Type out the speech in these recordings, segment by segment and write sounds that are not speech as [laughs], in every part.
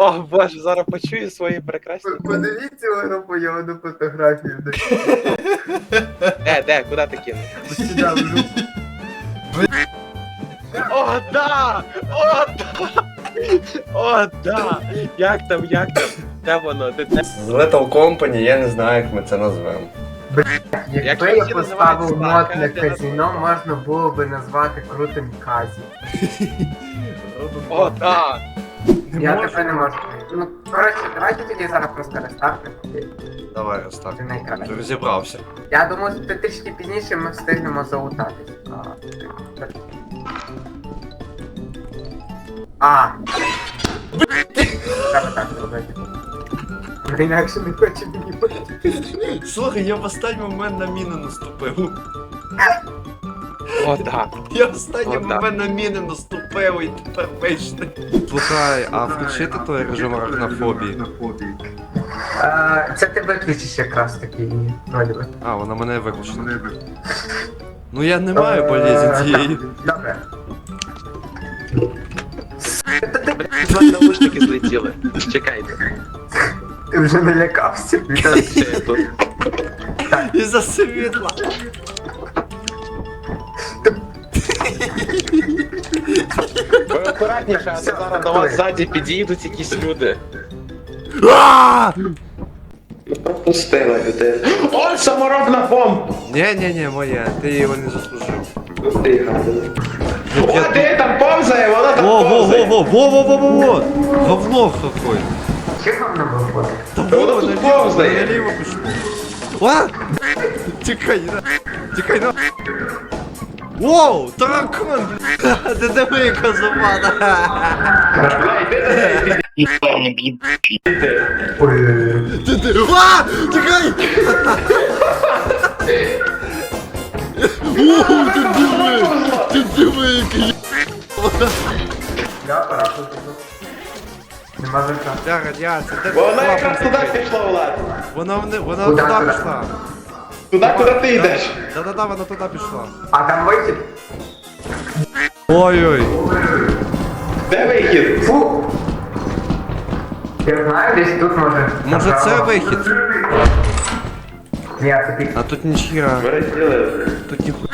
О боже, зараз почую свої прекрасні. Подивіться гропойовану фотографію. Де, де, куди ти жопу. О, да! О, да! О, да! Як там, як там? Де воно? Де, де? З Little Company, я не знаю, як ми це назвемо. Якби Якщо я всі поставив називають мод на Слака, казіно, можна було би назвати крутим казі. О, да! Я тепер не можу. Ну, коротше, давайте тоді зараз просто рестартимо. Давай, Це Остап. найкраще. Розібрався. Я думаю, що трішки пізніше ми встигнемо залутатись. А, так. А. Треба так зробити. Інакше не хоче мені. Слухай, я в останній момент на міну наступив. О, да! Я останній О, да. момент на міни наступив і тепер вийшли. Слухай, а включити той режим арахнофобії? А, Це ти виключиш якраз таки вроді би. А, вона мене виключила. Ну я не маю болезні цієї. Добре. Два наушники злетіли. Чекайте. Ти вже налякався. Ще я тут. Із-за світла. Ви акуратніше, а то зараз до вас ззаді підійдуть якісь люди. А! Ну пропустила людей. О, саморобна бомба! Ні, ні, ні, моя, ти його не заслужив. О, де там повзає, вона там Во, во, во, повзає. во, во, во, во, во, во! Говно какое. Чого нам виходить? Та воно во, тут наліво, повзає. наліво пішло. А! Тікай, на. Тікай, на. Воу, таракан, бля. Ти диви, Ой. Ти ти. А! Тікай! Воу, ти диви! Ти диви, який. Я апарату тут. Нема де Вона якраз туди пішла, Влад. Вона туди пішла. Туди, куди ти йдеш. Да-да-да, вона туди пішла. А там вихід? Ой-ой. Де вихід? Фу! Я знаю, десь тут може. Може це вихід? Ні, це пік. А тут ніхіра. Ми розділили. Тут ніхуя.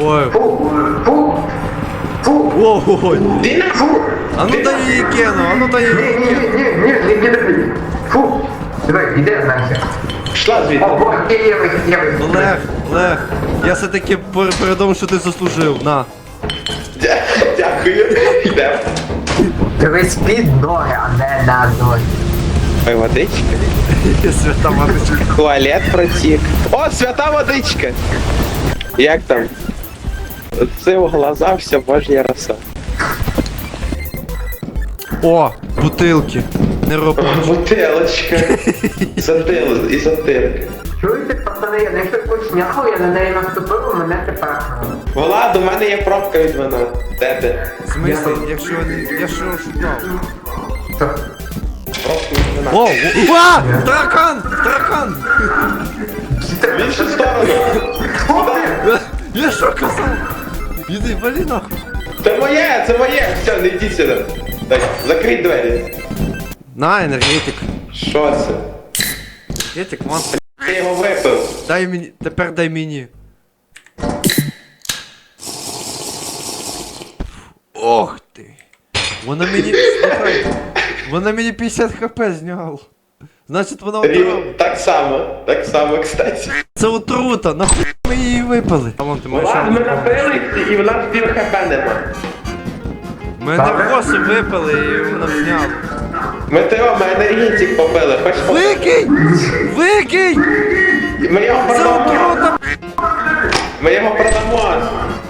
Ой. Фу! Фу! Фу! Ой. Ти на Фу! А ну дай її кину, а ну дай Ні, її ні, кину. ні, ні, ні, ні, ні, ні. Фу! Давай, іди нахер. Пішла звідти. О, бо, є, є вихід, є вихід. Олег, Олег, я все-таки пер- передумав, що ти заслужив. На. Дя- Дякую. Йдемо. Дивись під ноги, а не на ноги. Ой, водичка. [laughs] Свята маточка. Туалет протік. О, свята водичка. Як там? Це в глаза все божня роса. О, бутилки. Не роби. Бутилочка. Затил, і затирка. Чуєте, пацани, я знайшов якусь шняху, я на неї наступив, мене тепер. Влад, у мене є пробка від вина. Де ти? В смислі, якщо я що шукав. Пробка від вина. О, о, а! Таракан! Таракан! В іншу сторону. Куди? Я що казав? Іди, валі нахуй. Це моє, це моє. Все, не йди сюди. Так, закрий двері. На, енергетик. Що це? Енергетик, вон. Ти його випив. Дай мені, тепер дай мені. Ох ти. Вона мені. Слухай. Вона мені 50 хп зняло. Значить вона отрута. Рів, так само, так само, кстати. Це отрута, нахуй ми її випали. А вон ти маєш. Влад, ми напились, і в нас пів хп нема. Ми невроси випали і вона зняла. Ми того, ми енергетик попили. Хоч Викинь! Викинь! Ми його продамо. отрута! Ми його продамо.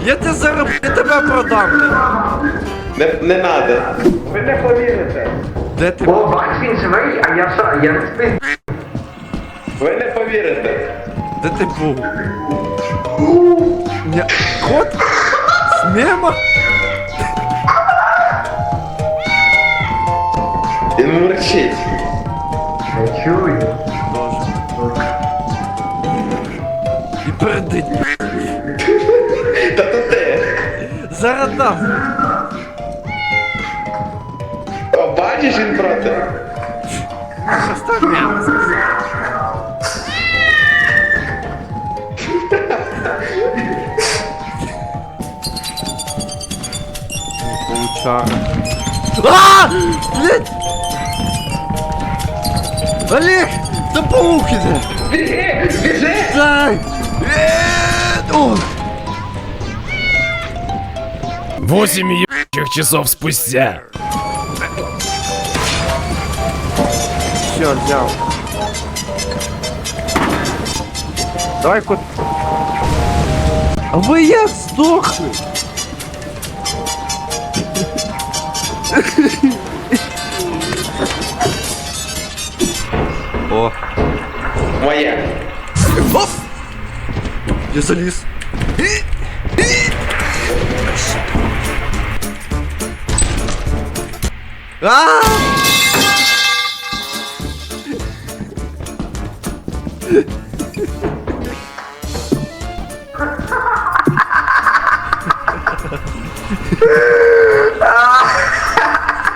Я тебе зараз я тебе продам. Не, не надо. Ви не повірите. Де ти? О, бач, він живий, а я що, я не спи. Ви не повірите. Де ти був? Ня... Кот? Смема? Мурчить. Чую. Боже. І передить. Та то ти. Зараз дам. О, Бачиш, він проти. Щас так м'яко сказав. Получара. А! Блять! Олег! Там паук іде! Біжи, біжи! Дай! Е, О! Восемь ебачих часов спустя. Все, взяв. Давай кот. А ви як здохли? [laughs] О, Моє. оп! Я заліз. А!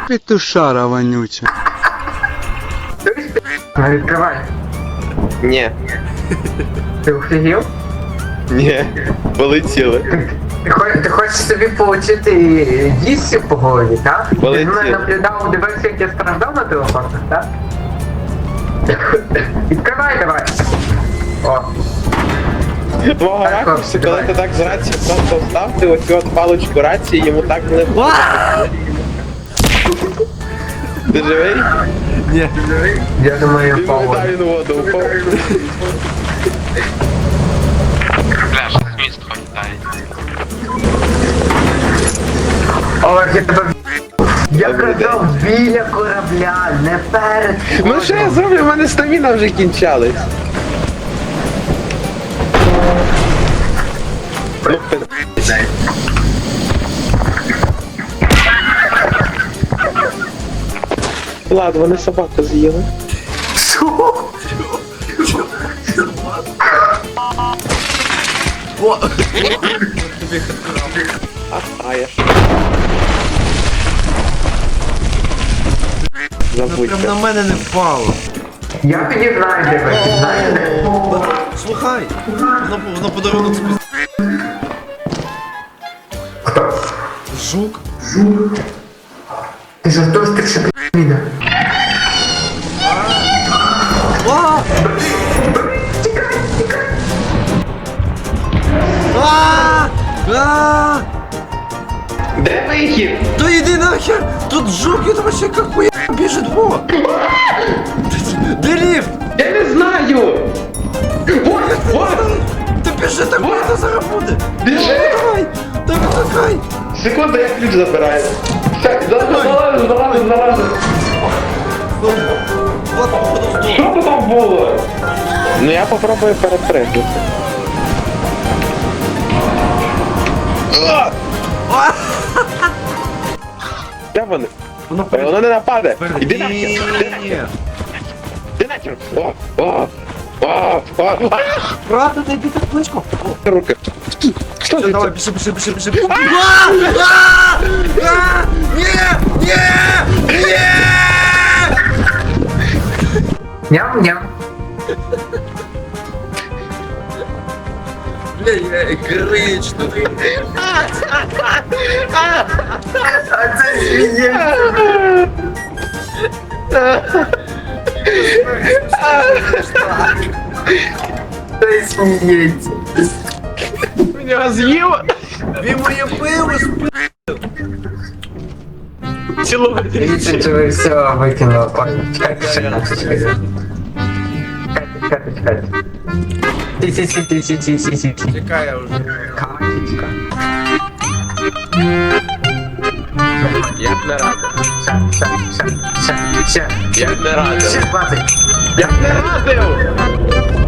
Петушара вонюча. Ну, відкривай. Ні. Ти офігів? Ні. Полетіли. Ти, хо- ти хочеш собі отримати дісці по голові, так? Ти Полетів. з мене наблюдав, дивився, як я страждав на телефонах, так? Відкривай давай. О, Твого Так, ракурсу, хлопці, коли давай. ти так з рації просто встав, ти оцю от паличку рації йому так не Ти живий? Ні. я думаю, я Він впав. він у воду упав. Олег, я тебе Я казав біля корабля, не перед Ну що я зроблю, в мене стаміна вже кінчалась. Ну, пи- Ладно, вони собаку з'їли. А, а я ж. Забудь. Прям на мене не впало. Я тоді знаю, де ви, знаєте? Слухай, воно, воно подарунок спустя. Жук. Ти жартуєш, ти ще піде. А! А! А! Де вихід? Да иди нахер! Тут жук, это вообще как хуя бежит, во! Где лифт? Я не знаю! Вот, вот! Да бежи, так это зараз буде! Біжи! Давай! Да викликай! Секунду, я ключ забираю. Залазу. Вот, походу, здох. Що то там було? Ну я попробую перепригнути. Де вони? Воно не нападе. Іди нахер. Іди нахер. О, о, о, о! Брата, дай ти так близько. Руки. Що це? Давай, біжи, біжи, біжи, біжи. А! А! А! Ні! Ні! Ні! Ням-ням. Бля, я кричну. А це свиня. Це Мене з'їв. Він моє пиво спи... Цілувати. Все. Чекай, я вже. Катечка. Я б не ще. Я б не радив. Ще 20. Я б не радив.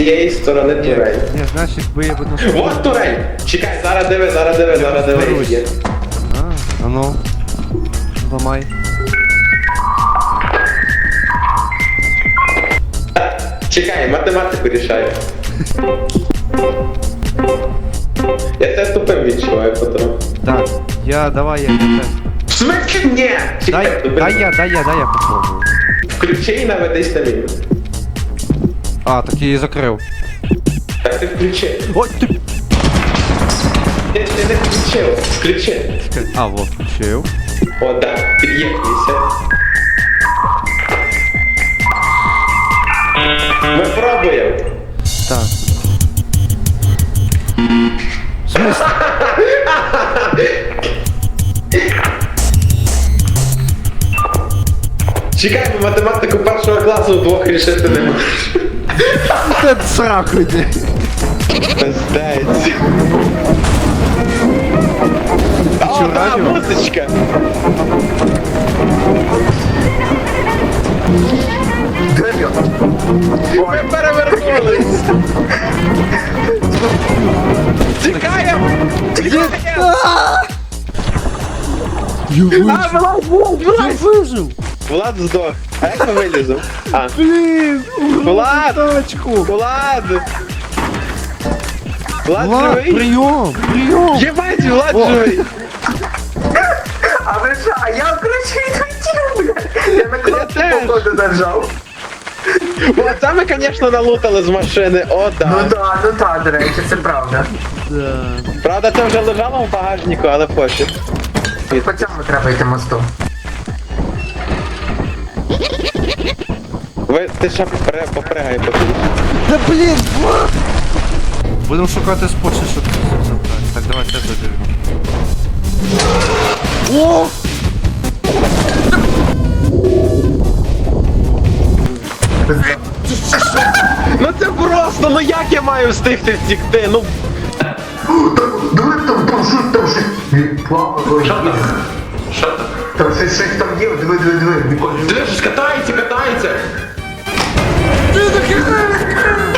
Цієї сторони турель. Ні, якби я б на Вот турель! Чекай, зараз диви, зараз диви, зараз диви. Є. А, а ну. Ламай. Чекай, математику рішаю. Я тебе тупим відчуваю потроху. Так, я давай я тест. В смысле ні? Чекай, Дай, тупим. дай я, дай я, дай я попробую. Включи і наведись на меню. Я її закрив. Так ти включи. Ой, ти... Ти, ти не включив. Включи. А, вот, включив. О, да, під'єднуйся. Ми пробуємо. Так. Чекай, ми математику першого класу вдвох рішити не можеш. Це сраку йди. Пиздець. О, да, музичка. Ми перевернулись. Тікаємо! Тікаємо! А, Я вижив! Влад здох. А як ми виліземо? А, Блін! Влад! Тачку! Влад! Влад Влад, живий? прийом! Прийом! Єбать, Влад О. живий! А ви що, а я включив відлетів, бля. Я на кнопку теж. походу нажав. О, це ми, звісно, налутали з машини, о, Ну так. да, ну так, до речі, це правда. Да. Правда, це вже лежало в багажнику, але пофіг. По цьому треба йти мосту. Ви, ти ще попри- попригай поки. Да блін! Будемо шукати спосіб, щоб це все забрати. Так, давай це заберемо. О! Ну це просто, ну як я маю встигти втікти? Ну, Диви там, там там щось. Що там? Там щось, там є, диви, диви, диви. диви, щось катається, катається. ¡Ayuda! ¡Que me.